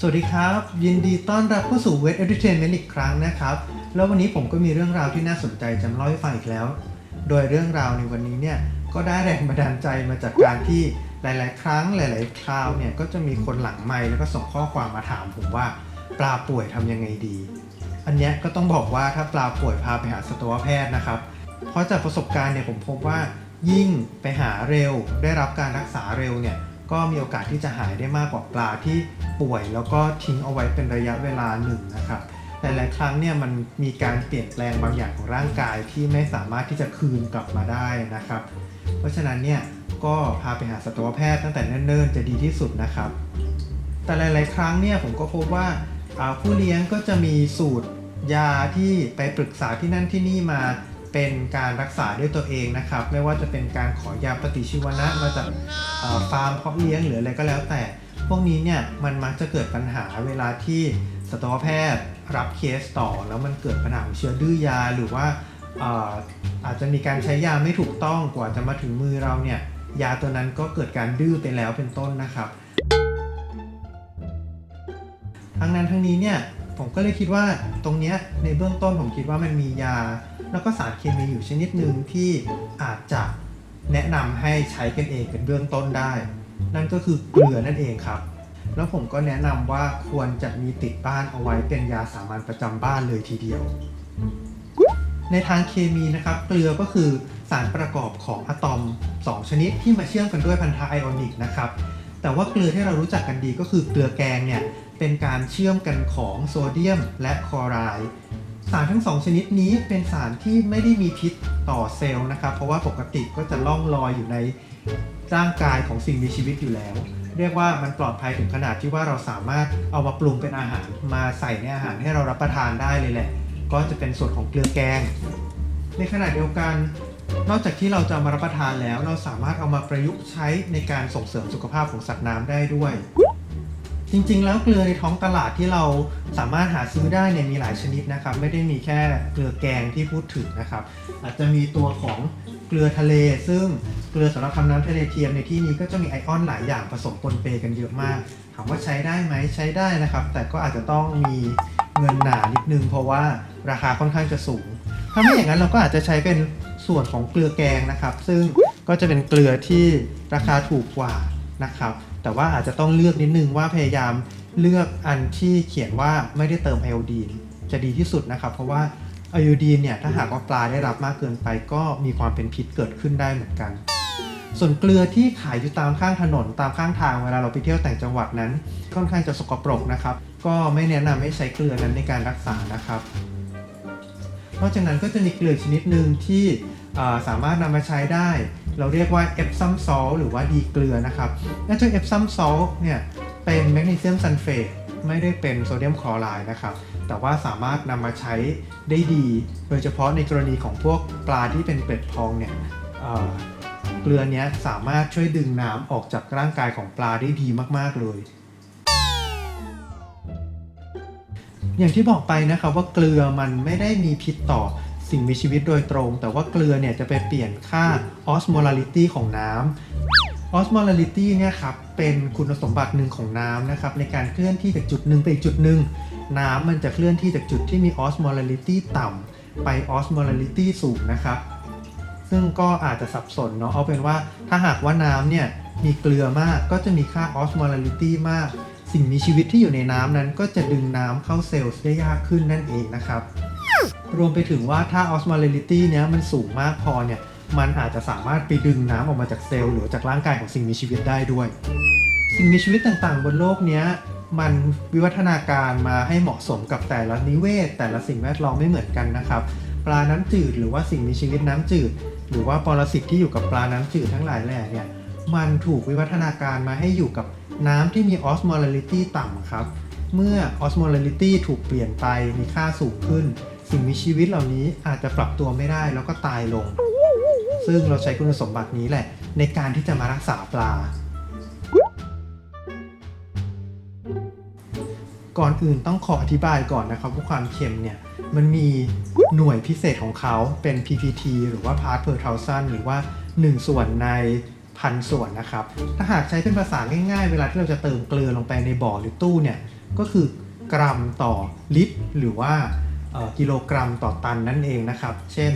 สวัสดีครับ ยินดีต้อนรับเข้าสู่ Wet Entertainment อีกครั้งนะครับ แล้ววันนี้ผมก็มีเรื่องราวที่น่าสนใจจะมาเล่าให้ฟังอีกแล้ว โดยเรื่องราวในวันนี้เนี่ยก็ได้แรงบันดาลใจมาจากการที่หลาย ๆ ครั้งหลาย ๆ คราวเนี่ยก็จะมีคนหลังไมค์แล้วก็ส่งข้อความมาถามผมว่าปลาป่วยทำยังไงดี อันเนี้ยก็ต้องบอกว่าถ้าปลาป่วยพาไปหาสัตวแพทย์นะครับ เพราะจากประสบการณ์เนี่ยผมพบว่ายิ่งไปหาเร็ว ได้รับการรักษาเร็วเนี่ยก็มีโอกาสที่จะหายได้มากกว่าปลาที่ ป่วย แล้วก็ทิ้งเอาไว้เป็นระยะเวลาหนึ่งนะครับหลายๆครั้งเนี่ยมันมีการเปลี่ยนแปลงบางอย่างของร่างกายที่ไม่สามารถที่จะคืนกลับมาได้นะครับ เพราะฉะนั้นเนี่ยก็พาไปหาสัตวแพทย์ตั้งแต่เนิ่นๆ จะดีที่สุดนะครับ แต่หลาย ๆ ครั้งเนี่ยผมก็พบว่าผู้เลี้ยงก็จะมีสูตรยาที่ไปปรึกษาที่นั่นที่นี่มาเป็นการรักษาด้วยตัวเองนะครับ ไม่ว่าจะเป็นการขอยาปฏิชีวนะมาจากฟาร์มเพาะเลี้ยงหรืออะไรก็แล้วแต่ พวกนี้เนี่ยมันมักจะเกิดปัญหาเวลาที่สัตวแพทย์รับเคสต่อ แล้วมันเกิดปัญหาของเชื้อดื้อยาหรือว่าอาอาจจะมีการใช้ยาไม่ถูกต้องกว่าจะมาถึงมือเราเนี่ยยาตัวนั้นก็เกิดการดื้อไปแล้วเป็นต้นนะครับ ทั้งนั้นทั้งนี้เนี่ยผมก็เลยคิดว่าตรงเนี้ยในเบื้องต้นผมคิดว่ามันมียา แล้วก็สารเคมีอยู่ชนิดหนึ่งที่อาจจะแนะนำให้ใช้กันเองเป็นเบื้องต้นได้ นั่นก็คือเกลือนั่นเองครับ แล้วผมก็แนะนำว่าควรจะมีติดบ้านเอาไว้เป็นยาสามัญประจำบ้านเลยทีเดียว ในทางเคมีนะครับ เกลือก็คือสารประกอบของอะตอม 2 ชนิดที่มาเชื่อมกันด้วยพันธะไอออนิกนะครับแต่ว่าเกลือที่เรารู้จักกันดีก็คือเกลือแกงเนี่ยเป็นการเชื่อมกันของโซเดียมและคลอไรด์ สารทั้งสองชนิดนี้เป็นสารที่ไม่ได้มีพิษต่อเซลล์นะครับ เพราะว่าปกติก็จะล่องลอยอยู่ในร่างกายของสิ่งมีชีวิตอยู่แล้ว เรียกว่ามันปลอดภัยถึงขนาดที่ว่าเราสามารถเอามาปรุงเป็นอาหารมาใส่ในอาหารให้เรารับประทานได้เลยแหละ ก็จะเป็นส่วนของเกลือแกง ในขณะเดียวกัน นอกจากที่เราจะมารับประทานแล้ว เราสามารถเอามาประยุกต์ใช้ในการส่งเสริมสุขภาพของสัตว์น้ำได้ด้วย จริงๆ แล้วเกลือในท้องตลาดที่เราสามารถหาซื้อได้เนี่ยมีหลายชนิดนะครับ ไม่ได้มีแค่เกลือแกงที่พูดถึงนะครับ อาจจะมีตัวของเกลือทะเล ซึ่งเกลือสำหรับทำน้ำทะเลเทียมในที่นี้ก็จะมีไอออนหลายอย่างผสมปนเปกันเยอะมากถามว่าใช้ได้ไหมใช้ได้นะครับ แต่ก็อาจจะต้องมีเงินหนานิดนึงเพราะว่าราคาค่อนข้างจะสูง ถ้าไม่อย่างนั้นเราก็อาจจะใช้เป็นส่วนของเกลือแกงนะครับ ซึ่งก็จะเป็นเกลือที่ราคาถูกกว่า นะครับ แต่ว่าอาจจะต้องเลือกนิดนึงว่าพยายามเลือกอันที่เขียนว่าไม่ได้เติมไอโอดีนจะดีที่สุดนะครับ เพราะว่าไอโอดีนเนี่ยถ้าหากว่าปลาได้รับมากเกินไปก็มีความเป็นพิษเกิดขึ้นได้เหมือนกัน ส่วนเกลือที่ขายอยู่ตามข้างถนนตามข้างทางเวลาเราไปเที่ยวแต่างจังหวัดนั้น ค่อนข้างจะสกปรกนะครับ ก็ไม่แนะนำให้ใช้เกลือนั้นในการรักษานะครับ นอกจากนั้นก็จะมีเกลือชนิดหนึ่งที่ สามารถนำมาใช้ได้ เราเรียกว่าเอ p ซัมซอลหรือว่าดีเกลือนะครับและเจ้าเอ p ซัมซอลเนี่ยเป็นแมกนีเซียมซัลเฟตไม่ได้เป็นโซเดียมคลอไรด์นะครับ แต่ว่าสามารถนำมาใช้ได้ดี โดยเฉพาะในกรณีของพวกปลาที่เป็นเกล็ดพองเนี่ยเกลือเนี้ยสามารถช่วยดึงน้ำออกจากร่างกายของปลาได้ดีมาก ๆ เลย อย่างที่บอกไปนะครับว่าเกลือมันไม่ได้มีพิษต่อ สิ่งมีชีวิตโดยตรง แต่ว่าเกลือเนี่ยจะไปเปลี่ยนค่า osmolality ของน้ำ osmolality เนี่ยครับเป็นคุณสมบัติหนึ่งของน้ำนะครับในการเคลื่อนที่จากจุดหนึ่งไปอีกจุดหนึ่งน้ำมันจะเคลื่อนที่จากจุดที่มี osmolality ต่ำไป osmolality สูงนะครับซึ่งก็อาจจะสับสนเนาะเอาเป็นว่าถ้าหากว่าน้ำเนี่ยมีเกลือมากก็จะมีค่า osmolality มาก สิ่งมีชีวิตที่อยู่ในน้ำนั้นก็จะดึงน้ำเข้าเซลล์ได้ยากขึ้นนั่นเองนะครับ รวมไปถึงว่าถ้า osmolality เนี้ยมันสูงมากพอเนี่ย มันอาจจะสามารถไปดึงน้ำออกมาจากเซลล์หรือจากร่างกายของสิ่งมีชีวิตได้ด้วย สิ่งมีชีวิตต่างๆ บนโลกเนี้ยมันวิวัฒนาการมาให้เหมาะสมกับแต่ละนิเวศ แต่ละสิ่งแวดล้อมไม่เหมือนกันนะครับ ปลาน้ำจืดหรือว่าสิ่งมีชีวิตน้ำจืด หรือว่าปรสิตที่อยู่กับปลาน้ำจืดทั้งหลายแหล่เนี่ยมันถูกวิวัฒนาการมาให้อยู่กับน้ำที่มี osmolality ต่ำครับ เมื่อ osmolality ถูกเปลี่ยนไปมีค่าสูงขึ้น สิ่งมีชีวิตเหล่านี้อาจจะปรับตัวไม่ได้แล้วก็ตายลง ซึ่งเราใช้คุณสมบัตินี้แหละ ในการที่จะมารักษาปลา ก่อนอื่นต้องขออธิบายก่อนนะครับว่าความเค็มเนี่ยมันมีหน่วยพิเศษของเขาเป็น ppt หรือว่า part per thousand หรือว่า 1 ส่วนในพันส่วนนะครับ ถ้าหากใช้เป็นภาษาง่ายๆ เวลาที่เราจะเติมเกลือลงไปในบ่อหรือตู้เนี่ย ก็คือกรัมต่อลิตรหรือว่า กิโลกรัมต่อตันนั่นเองนะครับ เช่น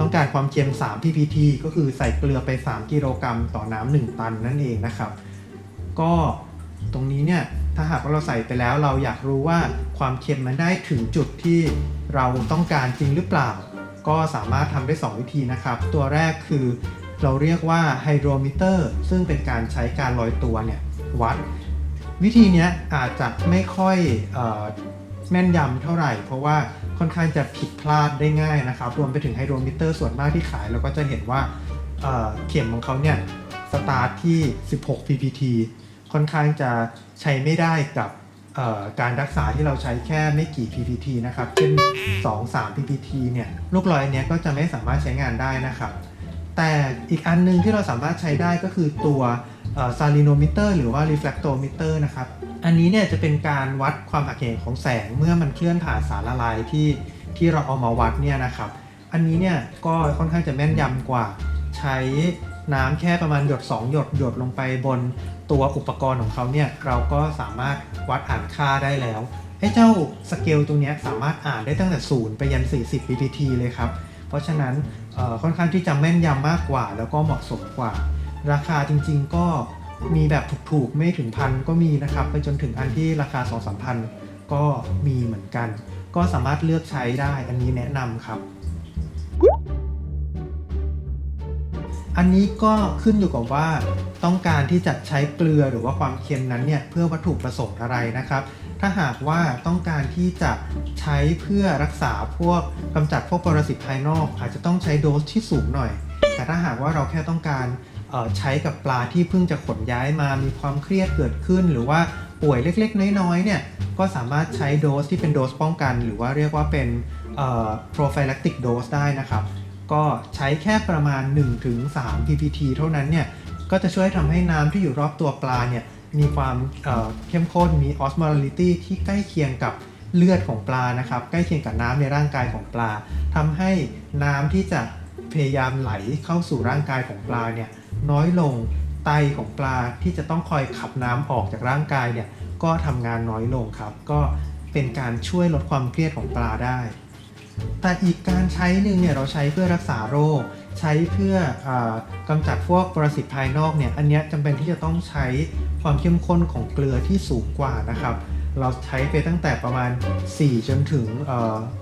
ต้องการความเค็ม 3 ppt ก็คือใส่เกลือไป 3 กิโลกรัมต่อน้ำ1ตันนั่นเองนะครับ ก็ตรงนี้เนี่ยถ้าหากว่าเราใส่ไปแล้วเราอยากรู้ว่าความเค็มมันได้ถึงจุดที่เราต้องการจริงหรือเปล่า ก็สามารถทำได้ 2 วิธีนะครับ ตัวแรกคือเราเรียกว่าไฮโดรมิเตอร์ซึ่งเป็นการใช้การลอยตัวเนี่ยวัด วิธีนี้อาจจะไม่ค่อยอ แม่นยำเท่าไหร่ เพราะว่าค่อนข้างจะผิดพลาดได้ง่ายนะครับ รวมไปถึงไฮโดรมิเตอร์ส่วนมากที่ขายเราก็จะเห็นว่าเเข็มของเขาเนี่ยสตาร์ทที่ 16 ppt ค่อนข้างจะใช้ไม่ได้กับการรักษาที่เราใช้แค่ไม่กี่ ppt นะครับเช่น 2-3 ppt เนี่ยลูกลอยอันเนี้ยก็จะไม่สามารถใช้งานได้นะครับ แต่อีกอันหนึงที่เราสามารถใช้ได้ก็คือตัว ซาลิโนมิเตอร์หรือว่า r e f l e c t o m e t e r นะครับ อันนี้เนี่ยจะเป็นการวัดความหักเหของแสงเมื่อมันเคลื่อนผ่านสารละลายที่ที่เราเอามาวัดเนี่ยนะครับ อันนี้เนี่ยก็ค่อนข้างจะแม่นยำกว่า ใช้น้ำแค่ประมาณหยด 2 หยดหยดลงไปบนตัวอุปกรณ์ของเขาเนี่ยเราก็สามารถวัดอ่านค่าได้แล้วไอ้เจ้าสเกลตัวนี้สามารถอ่านได้ตั้งแต่ศูนย์ไปยัน 40 ppt เลยครับ เพราะฉะนั้นค่อนข้างที่จะแม่นยำมากกว่า แล้วก็เหมาะสมกว่า ราคาจริงๆก็มีแบบถูกๆไม่ถึงพันก็มีนะครับ ไปจนถึงอันที่ราคา2 3 0 0พันก็มีเหมือนกัน ก็สามารถเลือกใช้ได้อันนี้แนะนำครับ อันนี้ก็ขึ้นอยู่กับว่าต้องการที่จะใช้เกลือหรือว่าความเค็มนั้นเนี่ยเพื่อวัตถุประสงค์อะไรนะครับ ถ้าหากว่าต้องการที่จะใช้เพื่อรักษาพวกกำจัดพวกปรสิตภายนอก อาจจะต้องใช้โดสที่สูงหน่อย แต่ถ้าหากว่าเราแค่ต้องการ ใช้กับปลาที่เพิ่งจะขนย้ายมามีความเครียดเกิดขึ้น หรือว่าป่วยเล็กๆ น้อยๆเนี่ยก็สามารถใช้โดสที่เป็นโดสป้องกัน หรือว่าเรียกว่าเป็น prophylactic dose ได้นะครับ ก็ใช้แค่ประมาณ 1-3 ppt เท่านั้นเนี่ยก็จะช่วยทำให้น้ำที่อยู่รอบตัวปลาเนี่ยมีความเเข้มข้นมี osmolality ที่ใกล้เคียงกับเลือดของปลานะครับ ใกล้เคียงกับน้ำในร่างกายของปลาทำให้น้ำที่จะพยายามไหลเข้าสู่ร่างกายของปลาเนี่ย น้อยลงไตของปลาที่จะต้องคอยขับน้ำออกจากร่างกายเนี่ยก็ทำงานน้อยลงครับ ก็เป็นการช่วยลดความเครียดของปลาได้ แต่อีกการใช้หนึ่งเนี่ยเราใช้เพื่อรักษาโรค ใช้เพื่ออกำจัดพวกปรสิตภายนอกเนี่ยอันนี้จำเป็นที่จะต้องใช้ความเข้มข้นของเกลือที่สูงกว่านะครับ เราใช้ไปตั้งแต่ประมาณ 4 จนถึง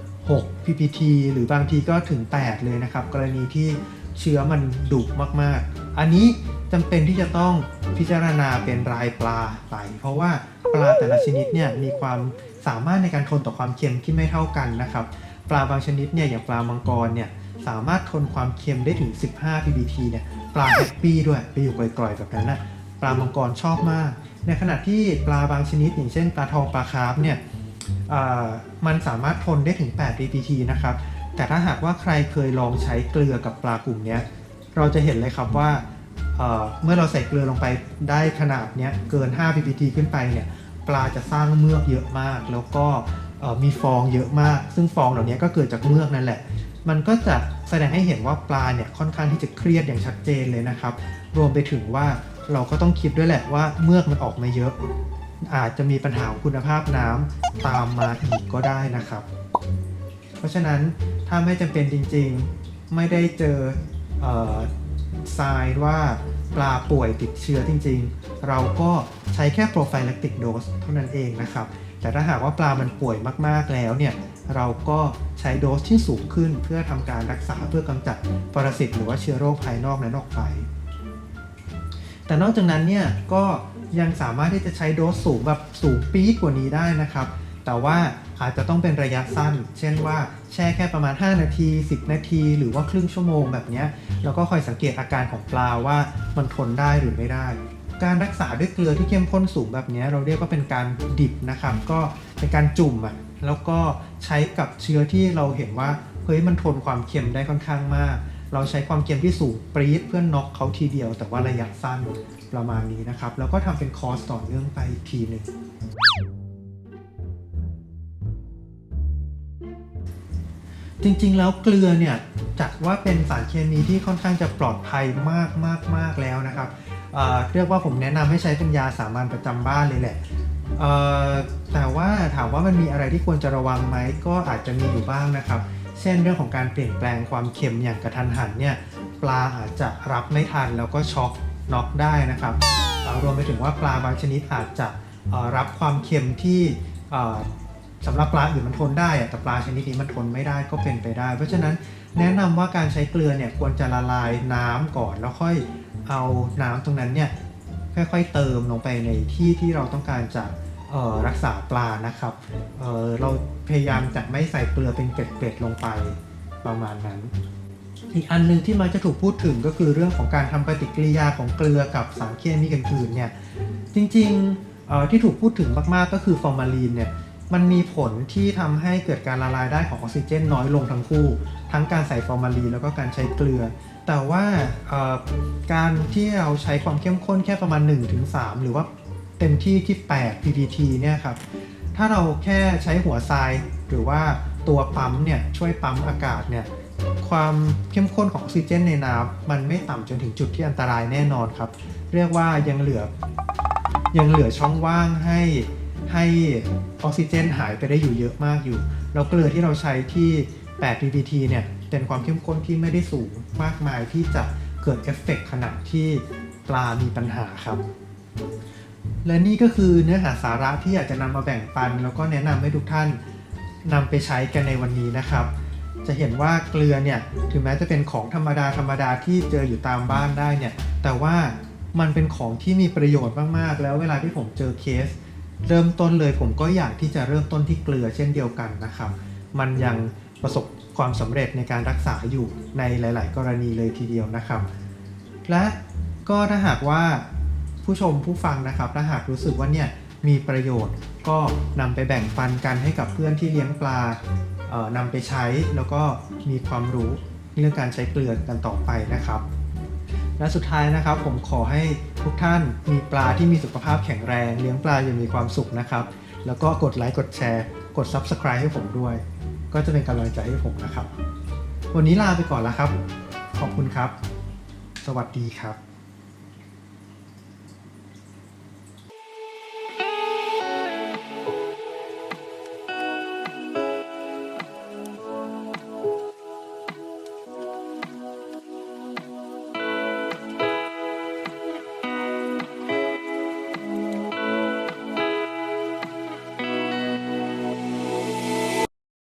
6 ppt หรือบางทีก็ถึง 8 เลยนะครับ กรณีที่เชื้อมันดุมากๆ อันนี้จำเป็นที่จะต้องพิจารณาเป็นรายปลาไปเพราะว่าปลาแต่ละชนิดเนี่ยมีความสามารถในการทนต่อความเค็มที่ไม่เท่ากันนะครับ ปลาบางชนิดเนี่ยอย่างปลามังกรเนี่ยสามารถทนความเค็มได้ถึง 15 ppt เนี่ยปลาแฮปปี้ด้วยไปอยู่กร่อยๆแบบนั้นนะปลามังกรชอบมาก ในขณะที่ปลาบางชนิด อย่างเช่นปลาทองปลาคาร์ฟเนี่ยมันสามารถทนได้ถึง 8 ppt นะครับแต่ถ้าหากว่าใครเคยลองใช้เกลือกับปลากลุ่มนี้ เราจะเห็นเลยครับว่าเเมื่อเราใส่เกลือลงไปได้ขนาดเนี้ยเกิน 5 ppt ขึ้นไปเนี่ยปลาจะสร้างเมือกเยอะมาก แล้วก็มีฟองเยอะมาก ซึ่งฟองเหล่านี้ก็เกิดจากเมือกนั่นแหละ มันก็จะแสดงให้เห็นว่าปลาเนี่ยค่อนข้างที่จะเครียดอย่างชัดเจนเลยนะครับ รวมไปถึงว่าเราก็ต้องคิดด้วยแหละว่าเมือกมันออกมาเยอะ อาจจะมีปัญหาคุณภาพน้ำตามมาอีกก็ได้นะครับ เพราะฉะนั้นถ้าไม่จำเป็นจริงๆ ไม่ได้เจอ ทรายว่าปลาป่วยติดเชื้อจริง ๆ เราก็ใช้แค่ prophylactic dose เท่านั้นเองนะครับ แต่ถ้าหากว่าปลามันป่วยมากๆแล้วเนี่ยเราก็ใช้โดสที่สูงขึ้นเพื่อทำการรักษาเพื่อกำจัดปรสิตหรือว่าเชื้อโรคภายนอกนั้นออกไป แต่นอกจากนั้นเนี่ยก็ยังสามารถที่จะใช้โดสสูงแบบสูงปี๊กว่านี้ได้นะครับ แต่ว่าอาจจะต้องเป็นระยะสั้น เช่นว่าแช่แค่ประมาณ 5 นาที 10 นาที หรือว่าครึ่งชั่วโมงแบบนี้แล้วก็คอยสังเกตอาการของปลาว่ามันทนได้หรือไม่ได้ การรักษาด้วยเกลือที่เข้มข้นสูงแบบนี้เราเรียกว่าเป็นการดิบนะครับก็เป็นการจุ่มอะแล้วก็ใช้กับเชื้อที่เราเห็นว่าเฮ้ยมันทนความเค็มได้ค่อนข้างมาก เราใช้ความเค็มที่สูงปรี๊ดเพื่อนน็อกเขาทีเดียว แต่ว่าระยะสั้นประมาณนี้นะครับแล้วก็ทำเป็นคอร์สต่อเนื่องไปอีกทีหนึ่ง จริงๆ แล้วเกลือเนี่ยจัดว่าเป็นสารเคมีที่ค่อนข้างจะปลอดภัยมากมากมากแล้วนะครับเรียกว่าผมแนะนำให้ใช้เป็นยาสามัญประจำบ้านเลยแหละแต่ว่าถามว่ามันมีอะไรที่ควรจะระวังไหมก็อาจจะมีอยู่บ้างนะครับ เช่นเรื่องของการเปลี่ยนแปลงความเค็มอย่างกระทันหันเนี่ยปลาอาจจะรับไม่ทันแล้วก็ช็อกน็อกได้นะครับรวมไปถึงว่าปลาบางชนิดอาจจะรับความเค็มที่ สำหรับปลาอื่นมันทนได้แต่ปลาชนิดนี้มันทนไม่ได้ก็เป็นไปได้ เพราะฉะนั้นแนะนำว่าการใช้เกลือเนี่ยควรจะละลายน้ำก่อนแล้วค่อยเอาน้ำตรงนั้นเนี่ยค่อยๆเติมลงไปในที่ที่เราต้องการจะรักษาปลานะครับเเราพยายามจะไม่ใส่เกลือเป็นเกล็ดๆลงไปประมาณนั้น อีกอันหนึงที่มักจะถูกพูดถึงก็คือเรื่องของการทำปฏิกิริยาของเกลือกับสารเคมีกันอื่นเนี่ยจริงๆที่ถูกพูดถึงมากๆก็คือฟอร์มาลีนเนี่ย มันมีผลที่ทำให้เกิดการละลายได้ของออกซิเจนน้อยลงทั้งคู่ ทั้งการใส่ฟอร์มาลีนแล้วก็การใช้เกลือ แต่ว่าการที่เราใช้ความเข้มข้นแค่ประมาณ 1-3 หรือว่าเต็มที่ที่ 8 ppt เนี่ยครับถ้าเราแค่ใช้หัวทรายหรือว่าตัวปั๊มเนี่ยช่วยปั๊มอากาศเนี่ยความเข้มข้นของออกซิเจนในน้ำมันไม่ต่ำจนถึงจุดที่อันตรายแน่นอนครับ เรียกว่ายังเหลือยังเหลือช่องว่างให้ ให้ออกซิเจนหายไปได้อยู่เยอะมากอยู่ แล้วเกลือที่เราใช้ที่ 8 ppT เนี่ยเป็นความเข้มข้นที่ไม่ได้สูงมากมายที่จะเกิดเอฟเฟกต์ขณะที่ปลามีปัญหาครับ และนี่ก็คือเนื้อหาสาระที่อยากจะนำมาแบ่งปัน แล้วก็แนะนำให้ทุกท่านนำไปใช้กันในวันนี้นะครับ จะเห็นว่าเกลือเนี่ยถึงแม้จะเป็นของธรรมดาธรรมดาที่เจออยู่ตามบ้านได้เนี่ยแต่ว่ามันเป็นของที่มีประโยชน์มากๆ แล้วเวลาที่ผมเจอเคส เริ่มต้นเลยผมก็อยากที่จะเริ่มต้นที่เกลือเช่นเดียวกันนะครับ มันยังประสบความสำเร็จในการรักษาอยู่ในหลาย ๆ กรณีเลยทีเดียวนะครับ และก็ถ้าหากว่าผู้ชมผู้ฟังนะครับถ้าหากรู้สึกว่าเนี่ยมีประโยชน์ก็นำไปแบ่งปันกันให้กับเพื่อนที่เลี้ยงปลาเอ่อนำไปใช้แล้วก็มีความรู้เรื่องการใช้เกลือกันต่อไปนะครับ และสุดท้ายนะครับผมขอให้ ทุกท่านมีปลาที่มีสุขภาพแข็งแรง เลี้ยงปลาอย่างมีความสุขนะครับ แล้วก็กดไลค์กดแชร์กด Subscribe ให้ผมด้วย ก็จะเป็นกำลังใจให้ผมนะครับ วันนี้ลาไปก่อนแล้วครับ ขอบคุณครับ สวัสดีครับ